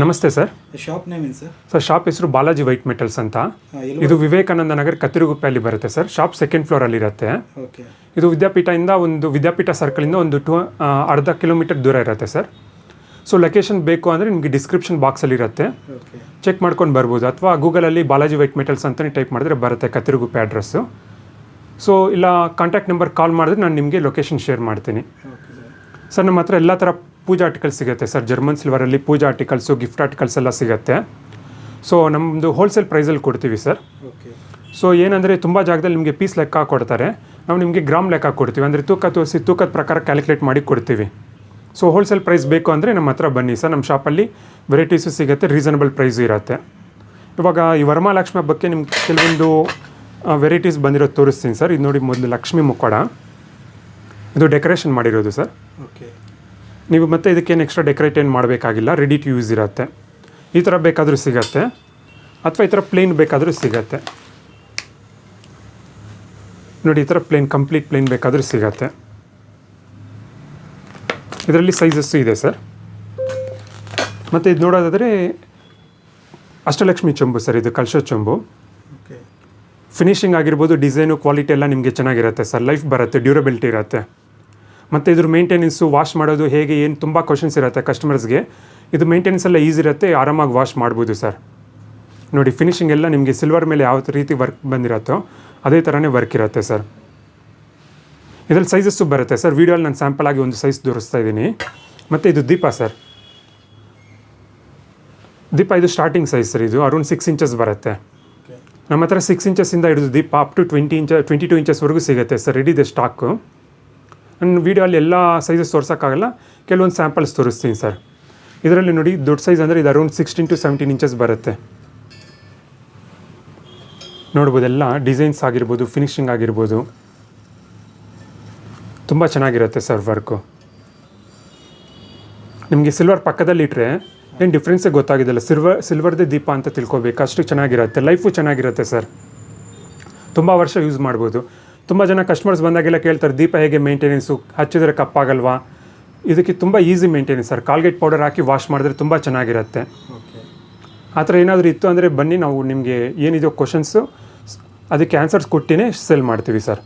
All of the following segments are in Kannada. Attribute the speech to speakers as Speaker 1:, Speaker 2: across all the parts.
Speaker 1: ನಮಸ್ತೆ ಸರ್.
Speaker 2: ಶಾಪ್ ನೇಮ್ ಏನು ಸರ್
Speaker 1: ಸರ್ ಶಾಪ್ ಹೆಸರು ಬಾಲಾಜಿ ವೈಟ್ ಮೆಟಲ್ಸ್ ಅಂತ. ಇದು ವಿವೇಕಾನಂದ ನಗರ್ ಕತ್ತಿರುಗುಪ್ಪೆಯಲ್ಲಿ ಬರುತ್ತೆ ಸರ್. ಶಾಪ್ ಸೆಕೆಂಡ್ ಫ್ಲೋರಲ್ಲಿ ಇರುತ್ತೆ.
Speaker 2: ಓಕೆ
Speaker 1: ಇದು ವಿದ್ಯಾಪೀಠದಿಂದ ಒಂದು ವಿದ್ಯಾಪೀಠ ಸರ್ಕಲಿಂದ ಒಂದು ಟು ಅರ್ಧ ಕಿಲೋಮೀಟರ್ ದೂರ ಇರುತ್ತೆ ಸರ್. ಸೊ ಲೊಕೇಶನ್ ಬೇಕು ಅಂದರೆ ನಿಮಗೆ ಡಿಸ್ಕ್ರಿಪ್ಷನ್ ಬಾಕ್ಸಲ್ಲಿ ಇರುತ್ತೆ.
Speaker 2: ಓಕೆ
Speaker 1: ಚೆಕ್ ಮಾಡ್ಕೊಂಡು ಬರ್ಬೋದು. ಅಥವಾ ಗೂಗಲಲ್ಲಿ ಬಾಲಾಜಿ ವೈಟ್ ಮೆಟಲ್ಸ್ ಅಂತಲೇ ಟೈಪ್ ಮಾಡಿದ್ರೆ ಬರುತ್ತೆ ಕತ್ತಿರುಗುಪ್ಪೆ ಅಡ್ರೆಸ್ಸು ಸೊ ಇಲ್ಲ ಕಾಂಟ್ಯಾಕ್ಟ್ ನಂಬರ್ ಕಾಲ್ ಮಾಡಿದ್ರೆ ನಾನು ನಿಮಗೆ ಲೊಕೇಶನ್ ಶೇರ್ ಮಾಡ್ತೀನಿ.
Speaker 2: ಸರ್
Speaker 1: ನಮ್ಮ ಹತ್ರ ಎಲ್ಲ ಥರ ಪೂಜಾ ಆರ್ಟಿಕಲ್ಸ್ ಸಿಗುತ್ತೆ ಸರ್. ಜರ್ಮನ್ ಸಿಲ್ವರಲ್ಲಿ ಪೂಜಾ ಆರ್ಟಿಕಲ್ಸು ಗಿಫ್ಟ್ ಆರ್ಟಿಕಲ್ಸ್ ಎಲ್ಲ ಸಿಗುತ್ತೆ. ಸೊ ನಮ್ಮದು ಹೋಲ್ಸೇಲ್ ಪ್ರೈಸಲ್ಲಿ ಕೊಡ್ತೀವಿ ಸರ್.
Speaker 2: ಓಕೆ
Speaker 1: ಸೊ ಏನಂದರೆ ತುಂಬ ಜಾಗದಲ್ಲಿ ನಿಮಗೆ ಪೀಸ್ ಲೆಕ್ಕ ಕೊಡ್ತಾರೆ. ನಾವು ನಿಮಗೆ ಗ್ರಾಮ್ ಲೆಕ್ಕ ಕೊಡ್ತೀವಿ. ಅಂದರೆ ತೂಕ ತೋರಿಸಿ ತೂಕದ ಪ್ರಕಾರ ಕ್ಯಾಲ್ಕುಲೇಟ್ ಮಾಡಿ ಕೊಡ್ತೀವಿ. ಸೊ ಹೋಲ್ಸೇಲ್ ಪ್ರೈಸ್ ಬೇಕು ಅಂದರೆ ನಮ್ಮ ಹತ್ರ ಬನ್ನಿ ಸರ್. ನಮ್ಮ ಶಾಪಲ್ಲಿ ವೆರೈಟೀಸು ಸಿಗುತ್ತೆ ರೀಸನಬಲ್ ಪ್ರೈಸು ಇರುತ್ತೆ. ಇವಾಗ ಈ ವರಮಹಾಲಕ್ಷ್ಮಿ ಹಬ್ಬಕ್ಕೆ ನಿಮ್ಗೆ ಕೆಲವೊಂದು ವೆರೈಟೀಸ್ ಬಂದಿರೋದು ತೋರಿಸ್ತೀನಿ ಸರ್. ಇದು ನೋಡಿ ಮೊದಲು ಲಕ್ಷ್ಮಿ ಮುಕ್ಕೋಡ. ಇದು ಡೆಕೋರೇಷನ್ ಮಾಡಿರೋದು ಸರ್.
Speaker 2: ಓಕೆ
Speaker 1: ನೀವು ಮತ್ತೆ ಇದಕ್ಕೇನು ಎಕ್ಸ್ಟ್ರಾ ಡೆಕೋರೇಟ್ ಏನು ಮಾಡಬೇಕಾಗಿಲ್ಲ ರೆಡಿ ಟು ಯೂಸ್ ಇರುತ್ತೆ. ಈ ಥರ ಬೇಕಾದರೂ ಸಿಗತ್ತೆ. ಅಥವಾ ಈ ಥರ ಪ್ಲೇನ್ ಬೇಕಾದರೂ ಸಿಗತ್ತೆ. ನೋಡಿ ಈ ಥರ ಪ್ಲೇನ್ ಕಂಪ್ಲೀಟ್ ಪ್ಲೇನ್ ಬೇಕಾದರೂ ಸಿಗತ್ತೆ. ಇದರಲ್ಲಿ ಸೈಜಸ್ಸು ಇದೆ ಸರ್ ಮತ್ತು ಇದು ನೋಡೋದಾದರೆ ಅಷ್ಟಲಕ್ಷ್ಮಿ ಚೊಂಬು ಸರ್ ಇದು ಕಲ್ಶೋ ಚೊಂಬು.
Speaker 2: ಫಿನಿಷಿಂಗ್
Speaker 1: ಫಿನಿಶಿಂಗ್ ಆಗಿರ್ಬೋದು ಡಿಸೈನು ಕ್ವಾಲಿಟಿ ಎಲ್ಲ ನಿಮಗೆ ಚೆನ್ನಾಗಿರುತ್ತೆ ಸರ್ ಲೈಫ್ ಬರುತ್ತೆ ಡ್ಯೂರಬಿಲಿಟಿ ಇರುತ್ತೆ. ಮತ್ತು ಇದ್ರ ಮೇಂಟೆನೆನ್ಸು ವಾಶ್ ಮಾಡೋದು ಹೇಗೆ ಏನು ತುಂಬ ಕ್ವಶನ್ಸ್ ಇರುತ್ತೆ ಕಸ್ಟಮರ್ಸ್ಗೆ ಇದು ಮೇಂಟೆನೆನ್ಸ್ ಎಲ್ಲ ಈಸಿ ಇರುತ್ತೆ ಆರಾಮಾಗಿ ವಾಶ್ ಮಾಡ್ಬೋದು ಸರ್ ನೋಡಿ ಫಿನಿಶಿಂಗ್ ಎಲ್ಲ ನಿಮಗೆ ಸಿಲ್ವರ್ ಮೇಲೆ ಯಾವ ರೀತಿ ವರ್ಕ್ ಬಂದಿರುತ್ತೋ ಅದೇ ಥರನೇ ವರ್ಕ್ ಇರುತ್ತೆ ಸರ್ ಇದರಲ್ಲಿ ಸೈಜಸ್ಸು ಬರುತ್ತೆ ಸರ್ ವೀಡಿಯೋಲ್ಲಿ ನಾನು ಸ್ಯಾಂಪಲ್ ಆಗಿ ಒಂದು ಸೈಜ್ ತೋರಿಸ್ತಾ ಇದ್ದೀನಿ. ಮತ್ತು ಇದು ದೀಪ ಸರ್ ದೀಪ ಇದು ಸ್ಟಾರ್ಟಿಂಗ್ ಸೈಜ್ ಸರ್ ಇದು. ಅರೌಂಡ್ ಸಿಕ್ಸ್ ಇಂಚಸ್ ಬರುತ್ತೆ. ನಮ್ಮ ಹತ್ರ ಸಿಕ್ಸ್ ಇಂಚಸ್ಸಿಂದ ಹಿಡಿದು ದೀಪ up to twenty inch twenty two ಇಂಚಸ್ವರೆಗೂ ಸಿಗುತ್ತೆ ಸರ್ ರೆಡಿ ಇದೆ ಸ್ಟಾಕು ನನ್ನ ವೀಡಿಯೋಲ್ಲಿ ಎಲ್ಲ ಸೈಜಸ್ ತೋರಿಸೋಕ್ಕಾಗಲ್ಲ, ಕೆಲವೊಂದು ಸ್ಯಾಂಪಲ್ಸ್ ತೋರಿಸ್ತೀನಿ ಸರ್. ಇದರಲ್ಲಿ ನೋಡಿ, ದೊಡ್ಡ ಸೈಜ್ ಅಂದರೆ ಇದು around sixteen to seventeen inches ಬರುತ್ತೆ. ನೋಡ್ಬೋದು, ಎಲ್ಲ ಡಿಸೈನ್ಸ್ ಆಗಿರ್ಬೋದು ಫಿನಿಶಿಂಗ್ ಆಗಿರ್ಬೋದು. ತುಂಬ ಚೆನ್ನಾಗಿರುತ್ತೆ ಸರ್ ವರ್ಕು ನಿಮಗೆ ಸಿಲ್ವರ್ ಪಕ್ಕದಲ್ಲಿಟ್ಟರೆ ಏನು ಡಿಫ್ರೆನ್ಸೇ ಗೊತ್ತಾಗಿದ್ದಲ್ಲ. ಸಿಲ್ವರ್ ಸಿಲ್ವರ್ದೇ ದೀಪ ಅಂತ ತಿಳ್ಕೊಬೇಕು. ಅಷ್ಟು ಚೆನ್ನಾಗಿರುತ್ತೆ. ಲೈಫು ಚೆನ್ನಾಗಿರುತ್ತೆ ಸರ್. ತುಂಬ ವರ್ಷ ಯೂಸ್ ಮಾಡ್ಬೋದು. ತುಂಬ ಜನ ಕಸ್ಟಮರ್ಸ್ ಬಂದಾಗೆಲ್ಲ ಕೇಳ್ತಾರೆ ದೀಪ ಹೇಗೆ ಮೇಂಟೆನೆನ್ಸು ಹಚ್ಚಿದ್ರೆ ಕಪ್ಪಾಗಲ್ವಾ? ಇದಕ್ಕೆ ತುಂಬ easy maintenance sir. Colgate powder ಹಾಕಿ ವಾಶ್ ಮಾಡಿದ್ರೆ ತುಂಬ ಚೆನ್ನಾಗಿರುತ್ತೆ.
Speaker 2: ಓಕೆ
Speaker 1: ಆ ಥರ ಏನಾದರೂ ಇತ್ತು ಅಂದರೆ ಬನ್ನಿ ನಾವು ನಿಮಗೆ ಏನಿದೆಯೋ ಕ್ವಶನ್ಸು ಅದಕ್ಕೆ ಆನ್ಸರ್ಸ್ ಕೊಟ್ಟಿನೇ ಸೆಲ್ ಮಾಡ್ತೀವಿ ಸರ್.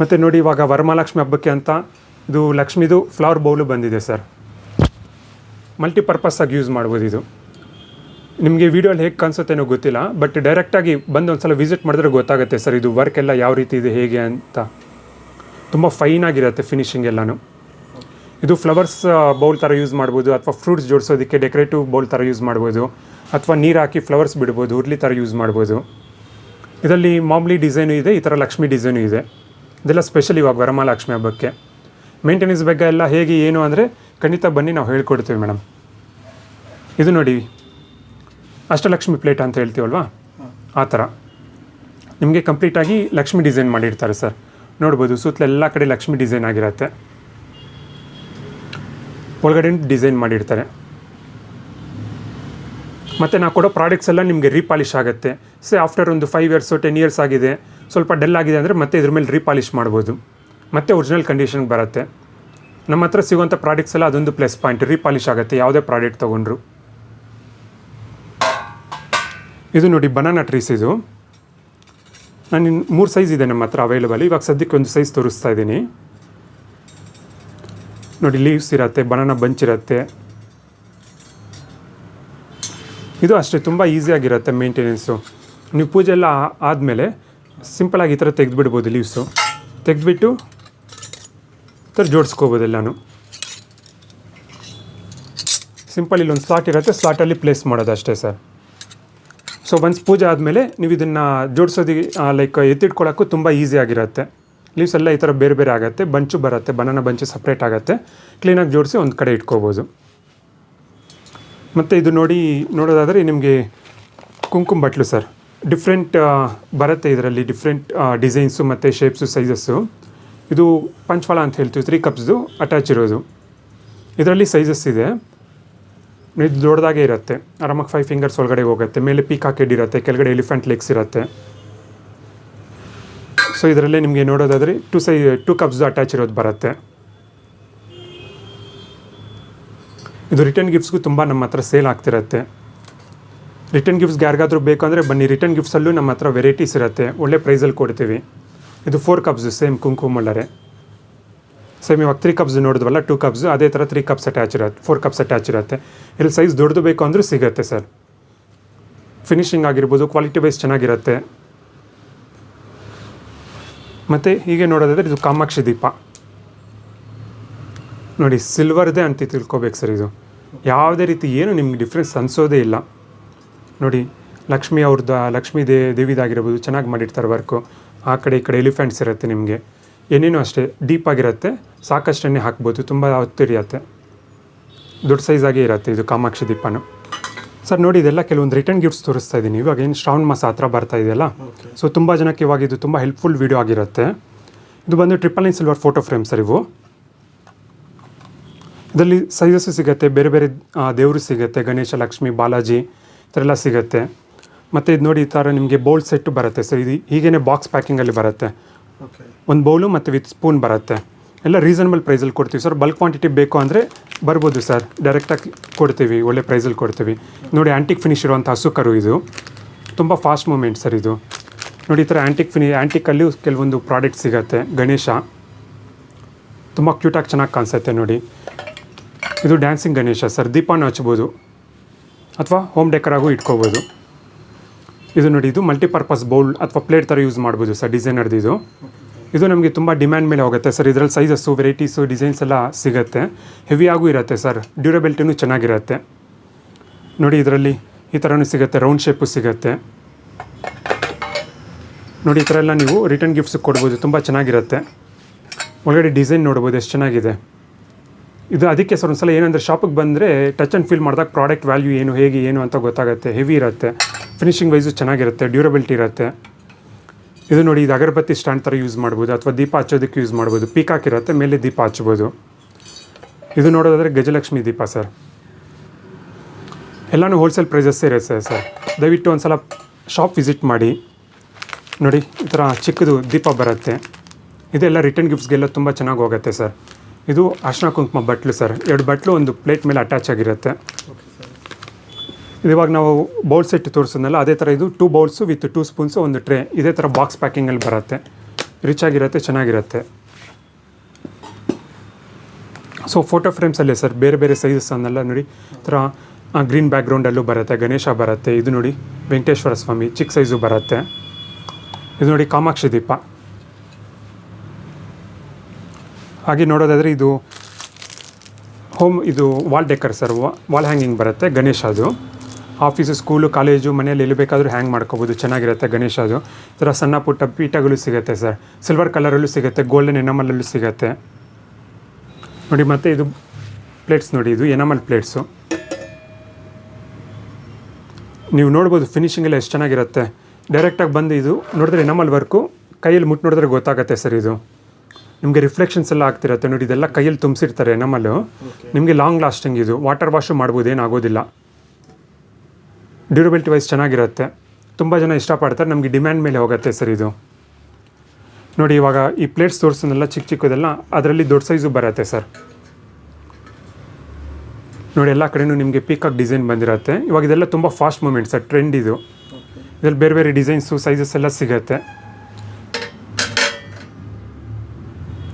Speaker 1: ಮತ್ತು ನೋಡಿ ಇವಾಗ ವರಮಹಾಲಕ್ಷ್ಮಿ ಹಬ್ಬಕ್ಕೆ ಅಂತ ಇದು ಲಕ್ಷ್ಮಿದು ಫ್ಲವರ್ ಬೌಲು ಬಂದಿದೆ ಸರ್. ಮಲ್ಟಿಪರ್ಪಸ್ ಆಗಿ ಯೂಸ್ ಮಾಡ್ಬೋದು ಇದು. ನಿಮಗೆ ವೀಡಿಯೋಲ್ಲಿ ಹೇಗೆ ಕಾಣಿಸುತ್ತೇನೋ ಗೊತ್ತಿಲ್ಲ ಬಟ್ ಡೈರೆಕ್ಟಾಗಿ ಬಂದು ಒಂದು ಸಲ ವಿಸಿಟ್ ಮಾಡಿದ್ರೆ ಗೊತ್ತಾಗುತ್ತೆ ಸರ್, ಇದು ವರ್ಕ್ ಎಲ್ಲ ಯಾವ ರೀತಿ ಇದೆ, ಹೇಗೆ ಅಂತ. ತುಂಬ ಫೈನ್ ಆಗಿರುತ್ತೆ ಫಿನಿಶಿಂಗ್ ಎಲ್ಲನೂ. ಇದು ಫ್ಲವರ್ಸ್ ಬೌಲ್ ಥರ ಯೂಸ್ ಮಾಡ್ಬೋದು, ಅಥವಾ ಫ್ರೂಟ್ಸ್ ಜೋಡಿಸೋದಕ್ಕೆ ಡೆಕೋರೇಟಿವ್ ಬೌಲ್ ಥರ ಯೂಸ್ ಮಾಡ್ಬೋದು, ಅಥವಾ ನೀರು ಹಾಕಿ ಫ್ಲವರ್ಸ್ ಬಿಡ್ಬೋದು ಉರ್ಲಿ ಥರ ಯೂಸ್ ಮಾಡ್ಬೋದು. ಇದರಲ್ಲಿ ಮಾಮೂಲಿ ಡಿಸೈನು ಇದೆ, ಈ ಥರ ಲಕ್ಷ್ಮಿ ಡಿಸೈನು ಇದೆ. ಇದೆಲ್ಲ ಸ್ಪೆಷಲ್ ಇವಾಗ ವರಮಹಾಲಕ್ಷ್ಮಿ ಹಬ್ಬಕ್ಕೆ. ಮೇಂಟೆನೆನ್ಸ್ ಬಗ್ಗೆ ಎಲ್ಲ ಹೇಗೆ, ಏನು ಅಂದರೆ ಖಂಡಿತ ಬನ್ನಿ, ನಾವು ಹೇಳ್ಕೊಡ್ತೀವಿ ಮೇಡಮ್ ಇದು ನೋಡಿ. ಅಷ್ಟಲಕ್ಷ್ಮಿ ಪ್ಲೇಟ್ ಅಂತ ಹೇಳ್ತೀವಲ್ವಾ? ಆ ಥರ. ನಿಮಗೆ ಕಂಪ್ಲೀಟಾಗಿ ಲಕ್ಷ್ಮಿ ಡಿಸೈನ್ ಮಾಡಿರ್ತಾರೆ ಸರ್. ನೋಡ್ಬೋದು, ಸುತ್ತಲೂ ಎಲ್ಲ ಕಡೆ ಲಕ್ಷ್ಮಿ ಡಿಸೈನ್ ಆಗಿರುತ್ತೆ. ಒಳಗಡೆ ಡಿಸೈನ್ ಮಾಡಿರ್ತಾರೆ. ಮತ್ತು ನಾವು ಕೊಡೋ ಪ್ರಾಡಕ್ಟ್ಸ್ ಎಲ್ಲ ನಿಮಗೆ ರೀಪಾಲಿಶ್ ಆಗುತ್ತೆ. ಸೇ ಆಫ್ಟರ್ ಒಂದು ಫೈವ್ ಇಯರ್ಸು ಟೆನ್ ಇಯರ್ಸ್ ಆಗಿದೆ. ಸ್ವಲ್ಪ ಡೆಲ್ ಆಗಿದೆ ಅಂದರೆ ಮತ್ತೆ ಇದ್ರ ಮೇಲೆ ರೀಪಾಲಿಶ್ ಮಾಡ್ಬೋದು. ಮತ್ತೆ ಒರಿಜಿನಲ್ ಕಂಡೀಷನ್ಗೆ ಬರುತ್ತೆ. ನಮ್ಮ ಹತ್ರ ಸಿಗುವಂಥ ಪ್ರಾಡಕ್ಟ್ಸ್ ಎಲ್ಲ ಅದೊಂದು ಪ್ಲಸ್ ಪಾಯಿಂಟ್ ರೀಪಾಲಿಶ್ ಆಗುತ್ತೆ, ಯಾವುದೇ ಪ್ರಾಡಕ್ಟ್ ತೊಗೊಂಡ್ರು. ಇದು ನೋಡಿ ಬನಾನಾ ಟ್ರೀಸ್ ಇದು. ನಾನು ಮೂರು ಸೈಜ್ ಇದೆ ನಮ್ಮ ಹತ್ರ ಅವೈಲೇಬಲ್ ಇವಾಗ ಸದ್ಯಕ್ಕೆ ಒಂದು ಸೈಜ್ ತೋರಿಸ್ತಾ ಇದ್ದೀನಿ. ನೋಡಿ ಲೀವ್ಸ್ ಇರುತ್ತೆ ಬನಾನಾ ಬಂಚ್ ಇರುತ್ತೆ. ಇದು ಅಷ್ಟೇ, ತುಂಬ ಈಸಿಯಾಗಿರುತ್ತೆ ಮೇಂಟೆನೆನ್ಸು ನೀವು ಪೂಜೆ ಎಲ್ಲ ಆದಮೇಲೆ ಸಿಂಪಲಾಗಿ ಈ ಥರ ತೆಗೆದುಬಿಡ್ಬೋದು ಲೀವ್ಸು ತೆಗೆದುಬಿಟ್ಟು ಥರ ಜೋಡಿಸ್ಕೋಬೋದು ಎಲ್ಲನೂ. ಸಿಂಪಲ್ ಇಲ್ಲೊಂದು ಸ್ಲಾಟ್ ಇರುತ್ತೆ ಸ್ಲಾಟಲ್ಲಿ ಪ್ಲೇಸ್ ಮಾಡೋದು ಅಷ್ಟೇ ಸರ್. ಸೊ ಒನ್ಸ್ ಪೂಜೆ ಆದಮೇಲೆ ನೀವು ಇದನ್ನು ಜೋಡಿಸೋದಿ ಲೈಕ್ ಎತ್ತಿಟ್ಕೊಳ್ಳೋಕ್ಕೂ ತುಂಬ ಈಸಿ ಆಗಿರುತ್ತೆ. ಲೀವ್ಸ್ ಎಲ್ಲ ಈ ಥರ ಬೇರೆ ಬೇರೆ ಆಗುತ್ತೆ. ಬಂಚು ಬರುತ್ತೆ. ಬನಾನ ಬಂಚು ಸಪ್ರೇಟ್ ಆಗುತ್ತೆ. ಕ್ಲೀನಾಗಿ ಜೋಡಿಸಿ ಒಂದು ಕಡೆ ಇಟ್ಕೋಬೋದು. ಮತ್ತು ಇದು ನೋಡಿ, ನೋಡೋದಾದರೆ ನಿಮಗೆ ಕುಂಕುಮ ಬಟ್ಲು ಸರ್. ಡಿಫ್ರೆಂಟ್ ಬರುತ್ತೆ ಇದರಲ್ಲಿ ಡಿಫ್ರೆಂಟ್ ಡಿಸೈನ್ಸು ಮತ್ತು ಶೇಪ್ಸು ಸೈಜಸ್ಸು ಇದು ಪಂಚಫಲ ಅಂತ ಹೇಳ್ತೀವಿ. ತ್ರೀ ಕಪ್ಸ್ದು ಅಟ್ಯಾಚ್ ಇರೋದು. ಇದರಲ್ಲಿ ಸೈಜಸ್ ಇದೆ. ಇದು ದೊಡ್ಡದಾಗೆ ಇರುತ್ತೆ. ಆರಾಮಾಗಿ ಫೈವ್ ಫಿಂಗರ್ಸ್ ಒಳಗಡೆ ಹೋಗುತ್ತೆ. ಮೇಲೆ ಪೀಕ್ ಹಾಕಿಡಿರುತ್ತೆ ಕೆಳಗಡೆ ಎಲಿಫೆಂಟ್ ಲೆಗ್ಸ್ ಇರುತ್ತೆ. ಸೊ ಇದರಲ್ಲೇ ನಿಮಗೆ ನೋಡೋದಾದರೆ ಟು ಸೈ ಟು ಕಪ್ಸ್ ಅಟ್ಯಾಚ್ ಇರೋದು ಬರುತ್ತೆ. ಇದು ರಿಟರ್ನ್ ಗಿಫ್ಟ್ಸ್ಗೂ ತುಂಬ ನಮ್ಮ ಹತ್ರ ಸೇಲ್ ಆಗ್ತಿರುತ್ತೆ. ರಿಟರ್ನ್ ಗಿಫ್ಟ್ಸ್ಗೆ ಯಾರಿಗಾದರೂ ಬೇಕು ಅಂದರೆ ಬನ್ನಿ ರಿಟರ್ನ್ ಗಿಫ್ಟ್ಸಲ್ಲೂ ನಮ್ಮ ಹತ್ರ ವೆರೈಟೀಸ್ ಇರುತ್ತೆ. ಒಳ್ಳೆ ಪ್ರೈಸಲ್ಲಿ ಕೊಡ್ತೀವಿ. ಇದು ಫೋರ್ ಕಪ್ಸ್ ಸೇಮ್ ಕುಂಕುಮಲ್ಲರೆ ಸೇಮ್ ಇವಾಗ ತ್ರೀ ಕಪ್ಸ್ ನೋಡಿದ್ವಲ್ಲ ಟೂ ಕಪ್ಸ್ ಅದೇ ಥರ ತ್ರೀ ಕಪ್ಸ್ ಅಟ್ಯಾಚ್ ಇರುತ್ತೆ ಫೋರ್ ಕಪ್ಸ್ ಅಟ್ಯಾಚ್ ಇರುತ್ತೆ. ಇಲ್ಲಿ ಸೈಜ್ ದೊಡ್ಡದು ಬೇಕು ಅಂದರೂ ಸಿಗುತ್ತೆ ಸರ್ ಫಿನಿಶಿಂಗ್ ಆಗಿರ್ಬೋದು ಕ್ವಾಲಿಟಿ ವೈಸ್ ಚೆನ್ನಾಗಿರುತ್ತೆ. ಮತ್ತು ಹೀಗೆ ನೋಡೋದಾದರೆ ಇದು ಕಾಮಾಕ್ಷಿ ದೀಪ. ನೋಡಿ ಸಿಲ್ವರ್ದೇ ಅಂತ ತಿಳ್ಕೊಬೇಕು ಸರ್ ಇದು. ಯಾವುದೇ ರೀತಿ ಏನು ನಿಮ್ಗೆ ಡಿಫ್ರೆನ್ಸ್ ಅನಿಸೋದೇ ಇಲ್ಲ. ನೋಡಿ, ಲಕ್ಷ್ಮಿ ಅವ್ರದ್ದು, ಲಕ್ಷ್ಮೀ ದೇ ದೇವಿದಾಗಿರ್ಬೋದು ಚೆನ್ನಾಗಿ ಮಾಡಿರ್ತಾರೆ ವರ್ಕು ಆ ಕಡೆ ಈ ಕಡೆ ಎಲಿಫೆಂಟ್ಸ್ ಇರುತ್ತೆ ನಿಮಗೆ. ಏನೇನು ಅಷ್ಟೇ ಡೀಪ್ ಆಗಿರುತ್ತೆ ಸಾಕಷ್ಟು ಎಣ್ಣೆ ಹಾಕ್ಬೋದು ತುಂಬ ಹೊತ್ತಿರಿಯತ್ತೆ ದೊಡ್ಡ ಸೈಜಾಗಿ ಇರುತ್ತೆ ಇದು ಕಾಮಾಕ್ಷಿ ದೀಪನು. ಸರ್ ನೋಡಿ ಇದೆಲ್ಲ ಕೆಲವೊಂದು ರಿಟರ್ನ್ ಗಿಫ್ಟ್ಸ್ ತೋರಿಸ್ತಾ ಇದ್ದೀನಿ ಇವಾಗ ಏನು ಶ್ರಾವಣ ಮಾಸ ಹತ್ರ ಬರ್ತಾ ಇದೆಯಲ್ಲ? ಸೊ ತುಂಬ ಜನಕ್ಕೆ ಇವಾಗ ಇದು ತುಂಬ ಹೆಲ್ಪ್ಫುಲ್ ವೀಡಿಯೋ ಆಗಿರುತ್ತೆ. ಇದು ಬಂದು triple nine silver photo frame sir ಇವು. ಇದರಲ್ಲಿ ಸೈಜಸ್ಸು ಸಿಗುತ್ತೆ ಬೇರೆ ಬೇರೆ ದೇವರು ಸಿಗುತ್ತೆ ಗಣೇಶ ಲಕ್ಷ್ಮಿ ಬಾಲಾಜಿ ಈ ಥರ ಎಲ್ಲ ಸಿಗುತ್ತೆ. ಮತ್ತು ಇದು ನೋಡಿ ಈ ಥರ ನಿಮಗೆ ಬೋಲ್ಡ್ ಸೆಟ್ಟು ಬರುತ್ತೆ ಸರ್ ಇದು ಹೀಗೇ ಬಾಕ್ಸ್ ಪ್ಯಾಕಿಂಗಲ್ಲಿ ಬರುತ್ತೆ. ಒಂದು ಬೌಲು ಮತ್ತು ವಿತ್ ಸ್ಪೂನ್ ಬರುತ್ತೆ. ಎಲ್ಲ ರೀಸನಬಲ್ ಪ್ರೈಸಲ್ಲಿ ಕೊಡ್ತೀವಿ. ಸರ್ ಬಲ್ಕ್ ಕ್ವಾಂಟಿಟಿ ಬೇಕು ಅಂದರೆ ಬರ್ಬೋದು ಸರ್. ಡೈರೆಕ್ಟಾಗಿ ಕೊಡ್ತೀವಿ, ಒಳ್ಳೆ ಪ್ರೈಸಲ್ಲಿ ಕೊಡ್ತೀವಿ. ನೋಡಿ ಆ್ಯಂಟಿಕ್ ಫಿನಿಶ್ ಇರುವಂಥ ಹಸುಕರು ಇದು. ತುಂಬ ಫಾಸ್ಟ್ ಮೂಮೆಂಟ್ ಸರ್ ಇದು. ನೋಡಿ, ಈ ಥರ ಆ್ಯಂಟಿಕ್ ಫಿನಿ ಆ್ಯಂಟಿಕಲ್ಲಿ ಕೆಲವೊಂದು ಪ್ರಾಡಕ್ಟ್ ಸಿಗುತ್ತೆ. ಗಣೇಶ. ತುಂಬ ಕ್ಯೂಟಾಗಿ ಚೆನ್ನಾಗಿ ಕಾಣಿಸುತ್ತೆ ನೋಡಿ. ಇದು ಡ್ಯಾನ್ಸಿಂಗ್ ಗಣೇಶ ಸರ್. ದೀಪಾನ ಹಚ್ಬೋದು. ಅಥವಾ ಹೋಮ್ ಡೆಕರಾಗೂ ಇಟ್ಕೋಬೋದು. ಇದು ನೋಡಿ, ಇದು ಮಲ್ಟಿಪರ್ಪಸ್ ಬೌಲ್ ಅಥವಾ ಪ್ಲೇಟ್ ಥರ ಯೂಸ್ ಮಾಡ್ಬೋದು ಸರ್ ಡಿಸೈನರ್ದು ಇದು. ಇದು ನಮಗೆ ತುಂಬ ಡಿಮ್ಯಾಂಡ್ ಮೇಲೆ ಹೋಗುತ್ತೆ ಸರ್, ಇದರಲ್ಲಿ ಸೈಜಸ್ಸು ವೆರೈಟೀಸು ಡಿಸೈನ್ಸ್ ಎಲ್ಲ ಸಿಗುತ್ತೆ. ಹೆವಿಯಾಗೂ ಇರುತ್ತೆ ಸರ್ ಡ್ಯೂರಬಿಲಿಟಿನೂ ಚೆನ್ನಾಗಿರುತ್ತೆ. ನೋಡಿ, ಇದರಲ್ಲಿ ಈ ಥರನೂ ಸಿಗುತ್ತೆ ರೌಂಡ್ ಶೇಪು ಸಿಗುತ್ತೆ. ನೋಡಿ, ಈ ಥರ ಎಲ್ಲ ನೀವು ರಿಟರ್ನ್ ಗಿಫ್ಟ್ಸ್ ಕೊಡ್ಬೋದು, ತುಂಬ ಚೆನ್ನಾಗಿರುತ್ತೆ. ಒಳಗಡೆ ಡಿಸೈನ್ ನೋಡ್ಬೋದು, ಎಷ್ಟು ಚೆನ್ನಾಗಿದೆ. ಇದು ಅದಕ್ಕೆ ಸರ್, ಒಂದ್ಸಲ ಏನಂದರೆ ಶಾಪಿಗೆ ಬಂದರೆ ಟಚ್ ಆ್ಯಂಡ್ ಫೀಲ್ ಮಾಡಿದಾಗ ಪ್ರಾಡಕ್ಟ್ ವ್ಯಾಲ್ಯೂ ಏನು, ಹೇಗೆ ಏನು ಅಂತ ಗೊತ್ತಾಗುತ್ತೆ ಹೆವಿ ಇರುತ್ತೆ. ಫಿನಿಶಿಂಗ್ ವೈಸು ಚೆನ್ನಾಗಿರುತ್ತೆ ಡ್ಯೂರಬಿಲಿಟಿ ಇರುತ್ತೆ. ಇದು ನೋಡಿ, ಇದು ಅಗರಬತ್ತಿ ಸ್ಟ್ಯಾಂಡ್ ಥರ ಯೂಸ್ ಮಾಡ್ಬೋದು, ಅಥವಾ ದೀಪ ಹಚ್ಚೋದಕ್ಕೆ ಯೂಸ್ ಮಾಡ್ಬೋದು. ಪೀಕಾಕ್ ಇರುತ್ತೆ, ಮೇಲೆ ದೀಪ ಹಚ್ಬೋದು ಇದು ನೋಡೋದಾದರೆ ಗಜಲಕ್ಷ್ಮಿ ದೀಪ ಸರ್ ಎಲ್ಲನೂ ಹೋಲ್ಸೇಲ್ ಪ್ರೈಸಸ್ಸೇ ಇರುತ್ತೆ ಸರ್ ದಯವಿಟ್ಟು ಒಂದು ಸಲ ಶಾಪ್ ವಿಸಿಟ್ ಮಾಡಿ. ನೋಡಿ, ಈ ಥರ ಚಿಕ್ಕದು ದೀಪ ಬರುತ್ತೆ. ಇದೆಲ್ಲ ರಿಟರ್ನ್ ಗಿಫ್ಟ್ಸ್ಗೆಲ್ಲ ತುಂಬ ಚೆನ್ನಾಗಿ ಹೋಗುತ್ತೆ ಸರ್ ಇದು ಅರ್ಶನ ಕುಂಕುಮ ಬಟ್ಲು ಸರ್ ಎರಡು ಬಟ್ಲು ಒಂದು ಪ್ಲೇಟ್ ಮೇಲೆ ಅಟ್ಯಾಚ್ ಆಗಿರುತ್ತೆ. ಇವಾಗ ನಾವು ಬೌಲ್ ಸೆಟ್ ತೋರಿಸಿದ್ನಲ್ಲ, ಅದೇ ಥರ ಇದು two bowls with two spoons ಒಂದು ಟ್ರೇ ಇದೇ ಥರ ಬಾಕ್ಸ್ ಪ್ಯಾಕಿಂಗಲ್ಲಿ ಬರುತ್ತೆ. ರಿಚ್ ಆಗಿರುತ್ತೆ, ಚೆನ್ನಾಗಿರುತ್ತೆ. ಸೊ ಫೋಟೋ ಫ್ರೇಮ್ಸಲ್ಲೇ ಸರ್ ಬೇರೆ ಬೇರೆ ಸೈಜಸ್ ಅನ್ನೆಲ್ಲ ನೋಡಿ. ಥರ ಗ್ರೀನ್ ಬ್ಯಾಕ್ಗ್ರೌಂಡಲ್ಲೂ ಬರುತ್ತೆ, ಗಣೇಶ ಬರುತ್ತೆ, ಇದು ನೋಡಿ ವೆಂಕಟೇಶ್ವರ ಸ್ವಾಮಿ, ಚಿಕ್ಕ ಸೈಜು ಬರುತ್ತೆ. ಇದು ನೋಡಿ ಕಾಮಾಕ್ಷಿ ದೀಪ. ಹಾಗೆ ನೋಡೋದಾದರೆ ಇದು ಹೋಮ್ ಇದು wall decor sir wall hanging ಬರುತ್ತೆ, ಗಣೇಶ ಅದು. ಆಫೀಸು ಸ್ಕೂಲು ಕಾಲೇಜು ಮನೆಯಲ್ಲಿ ಎಲ್ಲಿ ಬೇಕಾದರೂ ಹ್ಯಾಂಗ್ ಮಾಡ್ಕೋಬೋದು. ಚೆನ್ನಾಗಿರುತ್ತೆ ಗಣೇಶ ಅದು. ಈ ಥರ ಸಣ್ಣ ಪುಟ್ಟ ಪೀಠಗಳು ಸಿಗುತ್ತೆ ಸರ್. ಸಿಲ್ವರ್ ಕಲರಲ್ಲೂ ಸಿಗುತ್ತೆ ಗೋಲ್ಡನ್ ಎನಮಲಲ್ಲೂ ಸಿಗುತ್ತೆ. ನೋಡಿ ಮತ್ತೆ ಇದು ಪ್ಲೇಟ್ಸ್ ನೋಡಿ ಇದು ಎನಮಲ್ ಪ್ಲೇಟ್ಸು ನೀವು ನೋಡ್ಬೋದು ಫಿನಿಶಿಂಗ್ ಎಲ್ಲ ಎಷ್ಟು ಚೆನ್ನಾಗಿರುತ್ತೆ. ಡೈರೆಕ್ಟಾಗಿ ಬಂದು ಇದು ನೋಡಿದ್ರೆ ಎನಮಲ್ ವರ್ಕು ಕೈಯಲ್ಲಿ ಮುಟ್ಟು ನೋಡಿದ್ರೆ ಗೊತ್ತಾಗುತ್ತೆ ಸರ್ ಇದು. ನಿಮಗೆ ರಿಫ್ಲೆಕ್ಷನ್ಸ್ ಎಲ್ಲ ಆಗ್ತಿರುತ್ತೆ ನೋಡಿ ಇದೆಲ್ಲ ಕೈಯಲ್ಲಿ ತುಂಬಿಸಿರ್ತಾರೆ ಎನಮಲ್ಲು ನಿಮಗೆ ಲಾಂಗ್ ಲಾಸ್ಟಿಂಗ್ ಇದು. ವಾಟರ್ ವಾಶು ಮಾಡ್ಬೋದು ಏನಾಗೋದಿಲ್ಲ ಡ್ಯೂರಬಿಲಿಟಿ ವೈಸ್ ಚೆನ್ನಾಗಿರುತ್ತೆ. ತುಂಬ ಜನ ಇಷ್ಟಪಡ್ತಾರೆ. ನಮಗೆ ಡಿಮ್ಯಾಂಡ್ ಮೇಲೆ ಹೋಗುತ್ತೆ ಸರ್ ಇದು. ನೋಡಿ ಇವಾಗ ಈ ಪ್ಲೇಟ್ಸ್ ತೋರಿಸೋದೆಲ್ಲ ಚಿಕ್ಕ ಚಿಕ್ಕದೆಲ್ಲ ಅದರಲ್ಲಿ ದೊಡ್ಡ ಸೈಜು ಬರುತ್ತೆ ಸರ್. ನೋಡಿ ಎಲ್ಲ ಕಡೆಯೂ ನಿಮಗೆ ಪೀಕಾಕ್ ಡಿಸೈನ್ ಬಂದಿರುತ್ತೆ. ಇವಾಗ ಇದೆಲ್ಲ ತುಂಬ ಫಾಸ್ಟ್ ಮೂಮೆಂಟ್ ಸರ್ ಟ್ರೆಂಡ್ ಇದು. ಇದರಲ್ಲಿ ಬೇರೆ ಬೇರೆ ಡಿಸೈನ್ಸು ಸೈಜಸ್ ಎಲ್ಲ ಸಿಗುತ್ತೆ.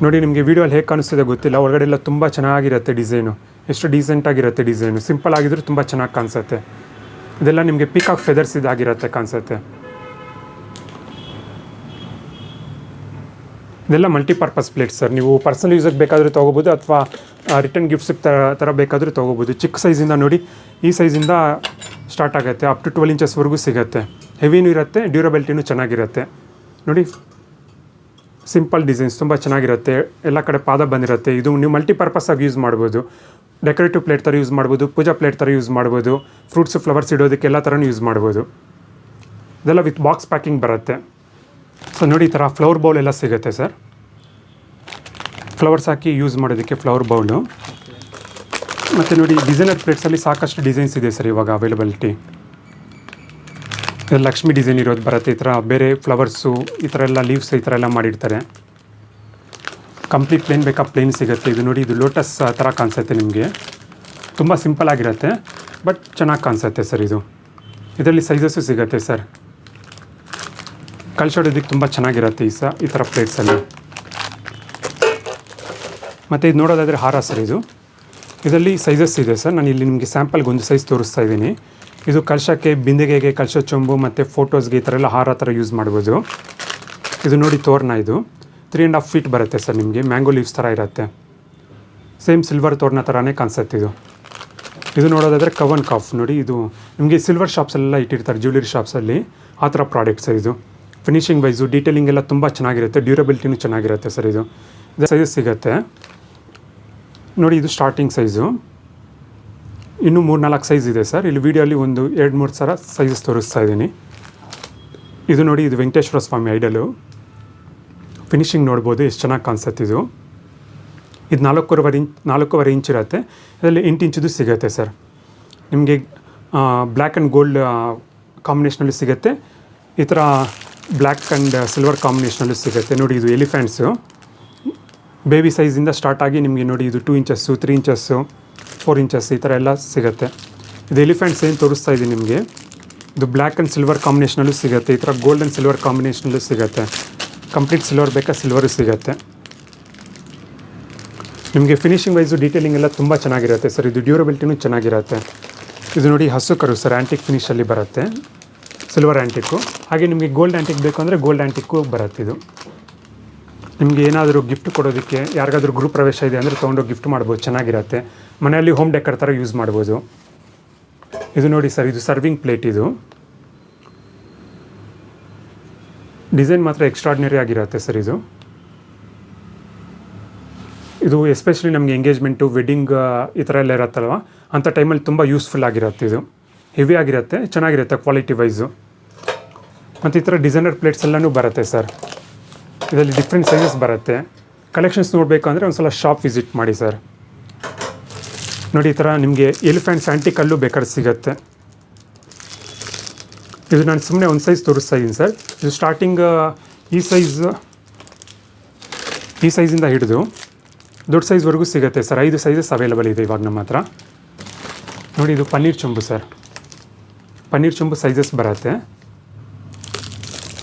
Speaker 1: ನೋಡಿ ನಿಮಗೆ ವೀಡಿಯೋಲ್ಲಿ ಹೇಗೆ ಕಾಣಿಸ್ತಿದೆ ಗೊತ್ತಿಲ್ಲ. ಒಳಗಡೆ ಎಲ್ಲ ತುಂಬ ಚೆನ್ನಾಗಿರುತ್ತೆ ಡಿಸೈನು ಎಷ್ಟು ಡೀಸೆಂಟಾಗಿರುತ್ತೆ ಡಿಸೈನು ಸಿಂಪಲ್ ಆಗಿದ್ದರೂ ತುಂಬ ಚೆನ್ನಾಗಿ ಕಾಣಿಸುತ್ತೆ. ಇದೆಲ್ಲ ನಿಮಗೆ ಪೀಕಾಕ್ ಫೆದರ್ಸ್ ಇದಾಗಿರುತ್ತೆ ಕಾಣಿಸುತ್ತೆ. ಇದೆಲ್ಲ ಮಲ್ಟಿಪರ್ಪಸ್ ಪ್ಲೇಟ್ ಸರ್ ನೀವು ಪರ್ಸನಲ್ ಯೂಸಿಗೆ ಬೇಕಾದರೂ ತೊಗೋಬೋದು ಅಥವಾ ರಿಟರ್ನ್ ಗಿಫ್ಟ್ಸಿಗೆ ಥರ ಥರ ಬೇಕಾದರೂ ತೊಗೋಬೋದು. ಚಿಕ್ಕ ಸೈಜಿಂದ ನೋಡಿ, ಈ ಸೈಜಿಂದ ಸ್ಟಾರ್ಟ್ ಆಗುತ್ತೆ. ಅಪ್ ಟು ಟ್ವೆಲ್ ಇಂಚಸ್ವರೆಗೂ ಸಿಗುತ್ತೆ. ಹೆವಿನೂ ಇರುತ್ತೆ ಡ್ಯೂರಬಿಲಿಟಿನೂ ಚೆನ್ನಾಗಿರುತ್ತೆ. ನೋಡಿ ಸಿಂಪಲ್ ಡಿಸೈನ್ಸ್ ತುಂಬ ಚೆನ್ನಾಗಿರುತ್ತೆ. ಎಲ್ಲ ಕಡೆ ಪಾದ ಬಂದಿರುತ್ತೆ. ಇದು ನೀವು ಮಲ್ಟಿಪರ್ಪಸ್ ಆಗಿ ಯೂಸ್ ಮಾಡ್ಬೋದು. ಡೆಕೋರೇಟಿವ್ ಪ್ಲೇಟ್ ಥರ ಯೂಸ್ ಮಾಡ್ಬೋದು, ಪೂಜಾ ಪ್ಲೇಟ್ ಥರ ಯೂಸ್ ಮಾಡ್ಬೋದು ಫ್ರೂಟ್ಸ್ ಫ್ಲವರ್ಸ್ ಇಡೋದಕ್ಕೆ ಎಲ್ಲ ಥರನೂ ಯೂಸ್ ಮಾಡ್ಬೋದು. ಇದೆಲ್ಲ ವಿತ್ ಬಾಕ್ಸ್ ಪ್ಯಾಕಿಂಗ್ ಬರುತ್ತೆ. ಸೊ ನೋಡಿ ಈ ಥರ ಫ್ಲವರ್ ಬೌಲ್ ಎಲ್ಲ ಸಿಗುತ್ತೆ ಸರ್ ಫ್ಲವರ್ಸ್ ಹಾಕಿ ಯೂಸ್ ಮಾಡೋದಕ್ಕೆ ಫ್ಲವರ್ ಬೌಲು ಮತ್ತು ನೋಡಿ ಡಿಸೈನರ್ ಪ್ಲೇಟ್ಸಲ್ಲಿ ಸಾಕಷ್ಟು ಡಿಸೈನ್ಸ್ ಇದೆ ಸರ್ ಇವಾಗ ಅವೈಲಬಿಲಿಟಿ ಲಕ್ಷ್ಮಿ ಡಿಸೈನ್ ಇರೋದು ಬರುತ್ತೆ, ಈ ಥರ ಬೇರೆ ಫ್ಲವರ್ಸು ಈ ಥರ ಎಲ್ಲ ಲೀವ್ಸ್ ಈ ಥರ ಎಲ್ಲ ಮಾಡಿರ್ತಾರೆ. ಕಂಪ್ಲೀಟ್ ಪ್ಲೇನ್ ಬೇಕಾ ಪ್ಲೇನ್ ಸಿಗುತ್ತೆ. ಇದು ನೋಡಿ, ಇದು ಲೋಟಸ್ ಥರ ಕಾಣಿಸುತ್ತೆ ನಿಮಗೆ. ತುಂಬ ಸಿಂಪಲ್ ಆಗಿರುತ್ತೆ ಬಟ್ ಚೆನ್ನಾಗಿ ಕಾಣಿಸುತ್ತೆ ಸರ್ ಇದು. ಇದರಲ್ಲಿ ಸೈಜಸ್ಸು ಸಿಗುತ್ತೆ ಸರ್ ಕಳ್ಸೋಡೋದಕ್ಕೆ ತುಂಬ ಚೆನ್ನಾಗಿರುತ್ತೆ ಈ ಸ, ಈ ಥರ ಪ್ಲೇಟ್ಸಲ್ಲಿ ಮತ್ತು ಇದು ನೋಡೋದಾದರೆ ಹಾರ ಸರ್ ಇದು. ಇದರಲ್ಲಿ ಸೈಜಸ್ ಇದೆ ಸರ್ ನಾನು ಇಲ್ಲಿ ನಿಮಗೆ ಸ್ಯಾಂಪಲ್ಗೆ ಒಂದು ಸೈಜ್ ತೋರಿಸ್ತಾ ಇದ್ದೀನಿ. ಇದು ಕಳ್ಸೋಕ್ಕೆ, ಬಿಂದಿಗೆಗೆ ಕಳ್ಸೋ ಚೊಂಬು ಮತ್ತು ಫೋಟೋಸ್ಗೆ ಈ ಥರ ಎಲ್ಲ ಹಾರ ಥರ ಯೂಸ್ ಮಾಡ್ಬೋದು. ಇದು ನೋಡಿ ತೋರಣ ಇದು. ತ್ರೀ ಆ್ಯಂಡ್ ಹಾಫ್ ಫೀಟ್ ಬರುತ್ತೆ ಸರ್ ನಿಮಗೆ. ಮ್ಯಾಂಗೋ ಲೀವ್ಸ್ ಥರ ಇರುತ್ತೆ. ಸೇಮ್ ಸಿಲ್ವರ್ ತೋರಣ ಥರನೇ ಕಾಣಿಸುತ್ತೆ ಇದು. ಇದು ನೋಡೋದಾದರೆ ಕವನ್ ಕಾಫ್ ನೋಡಿ, ಇದು ನಿಮಗೆ ಸಿಲ್ವರ್ ಶಾಪ್ಸಲ್ಲೆಲ್ಲ ಇಟ್ಟಿರ್ತಾರೆ ಜ್ಯುವೆಲರಿ ಶಾಪ್ಸಲ್ಲಿ ಆ ಥರ ಪ್ರಾಡಕ್ಟ್ ಸರ್ ಇದು. ಫಿನಿಶಿಂಗ್ ವೈಸು ಡೀಟೇಲಿಂಗ್ ಎಲ್ಲ ತುಂಬ ಚೆನ್ನಾಗಿರುತ್ತೆ. ಡ್ಯೂರಬಿಲಿಟಿನೂ ಚೆನ್ನಾಗಿರುತ್ತೆ ಸರ್ ಇದು. ಇದು ಸೈಜ್ ಸಿಗುತ್ತೆ. ನೋಡಿ, ಇದು ಸ್ಟಾರ್ಟಿಂಗ್ ಸೈಜು ಇನ್ನೂ ಮೂರು ನಾಲ್ಕು ಸೈಜ್ ಇದೆ ಸರ್. ಇಲ್ಲಿ ವೀಡಿಯೋಲಿ ಒಂದು ಎರಡು ಮೂರು ಸರ ಸೈಜಸ್ ತೋರಿಸ್ತಾ ಇದ್ದೀನಿ. ಇದು ನೋಡಿ, ಇದು ವೆಂಕಟೇಶ್ವರ ಸ್ವಾಮಿ ಐಡಲು ಫಿನಿಶಿಂಗ್ ನೋಡ್ಬೋದು, ಎಷ್ಟು ಚೆನ್ನಾಗಿ ಕಾಣಿಸುತ್ತೆ ಇದು. ಇದು ನಾಲ್ಕೂವರೆ ಇಂಚ್ ನಾಲ್ಕೂವರೆ ಇಂಚ್ ಇರುತ್ತೆ. ಇದರಲ್ಲಿ ಎಂಟು ಇಂಚಿದು ಸಿಗುತ್ತೆ ಸರ್. ನಿಮಗೆ ಬ್ಲ್ಯಾಕ್ ಆ್ಯಂಡ್ ಗೋಲ್ಡ್ ಕಾಂಬಿನೇಷನಲ್ಲಿ ಸಿಗುತ್ತೆ. ಈ ಥರ ಬ್ಲ್ಯಾಕ್ ಆ್ಯಂಡ್ ಸಿಲ್ವರ್ ಕಾಂಬಿನೇಷನಲ್ಲಿ ಸಿಗುತ್ತೆ. ನೋಡಿ ಇದು ಎಲಿಫೆಂಟ್ಸು ಬೇಬಿ ಸೈಜಿಂದ ಸ್ಟಾರ್ಟ್ ಆಗಿ ನಿಮಗೆ ನೋಡಿ ಇದು two inches three inches four inches ಈ ಥರ ಎಲ್ಲ ಸಿಗುತ್ತೆ. ಇದು ಎಲಿಫೆಂಟ್ಸ್ ಏನು ತೋರಿಸ್ತಾ ಇದ್ದೀನಿ ನಿಮಗೆ? ಇದು ಬ್ಲ್ಯಾಕ್ ಆ್ಯಂಡ್ ಸಿಲ್ವರ್ ಕಾಂಬಿನೇಷನಲ್ಲೂ ಸಿಗುತ್ತೆ. ಈ ಥರ ಗೋಲ್ಡ್ ಆ್ಯಂಡ್ ಸಿಲ್ವರ್ ಕಾಂಬಿನೇಷನಲ್ಲೂ ಸಿಗುತ್ತೆ. ಕಂಪ್ಲೀಟ್ ಸಿಲ್ವರ್ ಬೇಕಾ? ಸಿಲ್ವರು ಸಿಗುತ್ತೆ. ನಿಮಗೆ ಫಿನಿಶಿಂಗ್ ವೈಸು ಡೀಟೇಲಿಂಗ್ ಎಲ್ಲ ತುಂಬ ಚೆನ್ನಾಗಿರುತ್ತೆ ಸರ್ ಇದು ಡ್ಯೂರಬಿಲಿಟಿನೂ ಚೆನ್ನಾಗಿರುತ್ತೆ. ಇದು ನೋಡಿ ಹಸು ಕರು ಸರ್ ಆ್ಯಂಟಿಕ್ ಫಿನಿಷಲ್ಲಿ ಬರುತ್ತೆ. ಸಿಲ್ವರ್ ಆ್ಯಂಟಿಕ್ಕು ಹಾಗೆ ನಿಮಗೆ ಗೋಲ್ಡ್ ಆ್ಯಂಟಿಕ್ ಬೇಕು ಅಂದರೆ ಗೋಲ್ಡ್ ಆ್ಯಂಟಿಕ್ಕು ಬರುತ್ತೆ ಇದು. ನಿಮಗೆ ಏನಾದರೂ ಗಿಫ್ಟ್ ಕೊಡೋದಕ್ಕೆ ಯಾರಿಗಾದ್ರೂ ಗೃಹ ಪ್ರವೇಶ ಇದೆ ಅಂದರೆ ತೊಗೊಂಡೋಗಿ ಗಿಫ್ಟ್ ಮಾಡ್ಬೋದು, ಚೆನ್ನಾಗಿರುತ್ತೆ. ಮನೆಯಲ್ಲಿ ಹೋಮ್ ಡೆಕರ್ ಥರ ಯೂಸ್ ಮಾಡ್ಬೋದು. ಇದು ನೋಡಿ ಸರ್ ಇದು ಸರ್ವಿಂಗ್ ಪ್ಲೇಟ್ ಇದು. ಡಿಸೈನ್ ಮಾತ್ರ ಎಕ್ಸ್ಟ್ರಾಡ್ನರಿ ಆಗಿರುತ್ತೆ ಸರ್ ಇದು. ಇದು ಎಸ್ಪೆಷಲಿ ನಮಗೆ ಎಂಗೇಜ್ಮೆಂಟು ವೆಡ್ಡಿಂಗ್ ಈ ಥರ ಎಲ್ಲ ಇರುತ್ತಲ್ವ? ಅಂಥ ಟೈಮಲ್ಲಿ ತುಂಬ ಯೂಸ್ಫುಲ್ ಆಗಿರುತ್ತೆ ಇದು. ಹೆವಿ ಆಗಿರುತ್ತೆ, ಚೆನ್ನಾಗಿರುತ್ತೆ ಕ್ವಾಲಿಟಿ ವೈಸು ಮತ್ತು ಈ ಥರ ಡಿಸೈನರ್ ಪ್ಲೇಟ್ಸ್ ಎಲ್ಲನೂ ಬರುತ್ತೆ ಸರ್. ಇದರಲ್ಲಿ ಡಿಫ್ರೆಂಟ್ ಸೈಜಸ್ ಬರುತ್ತೆ. ಕಲೆಕ್ಷನ್ಸ್ ನೋಡಬೇಕು ಅಂದರೆ ಒಂದು ಸಲ ಶಾಪ್ ವಿಸಿಟ್ ಮಾಡಿ ಸರ್. ನೋಡಿ ಈ ಥರ ನಿಮಗೆ ಎಲಿಫೆಂಟ್ಸ್ ಆ್ಯಂಟಿಕಲ್ಲೂ ಬೇಕಾದ್ರೆ ಸಿಗುತ್ತೆ. ಇದು ನಾನು ಸುಮ್ಮನೆ ಒಂದು ಸೈಜ್ ತೋರಿಸ್ತಾ ಇದ್ದೀನಿ ಸರ್ ಇದು ಸ್ಟಾರ್ಟಿಂಗ್ ಈ ಸೈಜ್ ಈ ಸೈಜಿಂದ ಹಿಡಿದು ದೊಡ್ಡ ಸೈಜ್ವರೆಗೂ ಸಿಗುತ್ತೆ ಸರ್ ಐದು ಸೈಜಸ್ ಅವೈಲಬಲ್ ಇದೆ ಇವಾಗ ನಮ್ಮ ಹತ್ರ. ನೋಡಿ, ಇದು ಪನ್ನೀರ್ ಚೊಂಬು ಸರ್ ಪನ್ನೀರ್ ಚೊಂಬು ಸೈಜಸ್ ಬರುತ್ತೆ.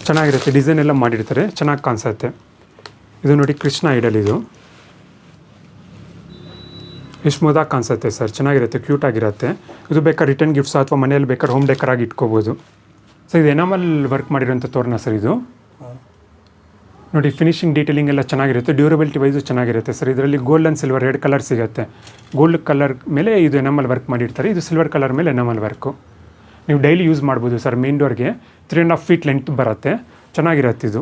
Speaker 1: ಚೆನ್ನಾಗಿರುತ್ತೆ. ಡಿಸೈನ್ ಎಲ್ಲ ಮಾಡಿರ್ತಾರೆ. ಚೆನ್ನಾಗಿ ಕಾಣಿಸುತ್ತೆ. ಇದು ನೋಡಿ ಕೃಷ್ಣ ಐಡಲ್ ಇದು. ಎಷ್ಟು ಮುದಾಗಿ ಕಾಣಿಸುತ್ತೆ ಸರ್ ಚೆನ್ನಾಗಿರುತ್ತೆ. ಕ್ಯೂಟಾಗಿರುತ್ತೆ ಇದು ಬೇಕಾದ ರಿಟರ್ನ್ ಗಿಫ್ಟ್ಸ್ ಅಥವಾ ಮನೆಯಲ್ಲಿ ಬೇಕಾದ್ರೆ ಹೋಮ್ ಡೆಕರಾಗಿ ಇಟ್ಕೋಬೋದು. ಸೊ ಇದು ಎನಾಮಲ್ ವರ್ಕ್ ಮಾಡಿರೋಂಥ ತೋರಣ ಸರ್ ಇದು. ನೋಡಿ ಫಿನಿಶಿಂಗ್ ಡೀಟೇಲಿಂಗ್ ಎಲ್ಲ ಚೆನ್ನಾಗಿರುತ್ತೆ. ಡ್ಯೂರಬಿಲಿಟಿ ವೈಸು ಚೆನ್ನಾಗಿರುತ್ತೆ ಸರ್. ಇದರಲ್ಲಿ gold and silver red colour ಸಿಗುತ್ತೆ. ಗೋಲ್ಡ್ ಕಲರ್ ಮೇಲೆ ಇದು ಎನಾಮಲ್ ವರ್ಕ್ ಮಾಡಿರ್ತಾರೆ. ಇದು ಸಿಲ್ವರ್ ಕಲರ್ ಮೇಲೆ ಎನಾಮಲ್ ವರ್ಕು ನೀವು ಡೈಲಿ ಯೂಸ್ ಮಾಡ್ಬೋದು sir main ಡೋರ್ಗೆ three and half feet length ಬರುತ್ತೆ. ಚೆನ್ನಾಗಿರುತ್ತೆ ಇದು.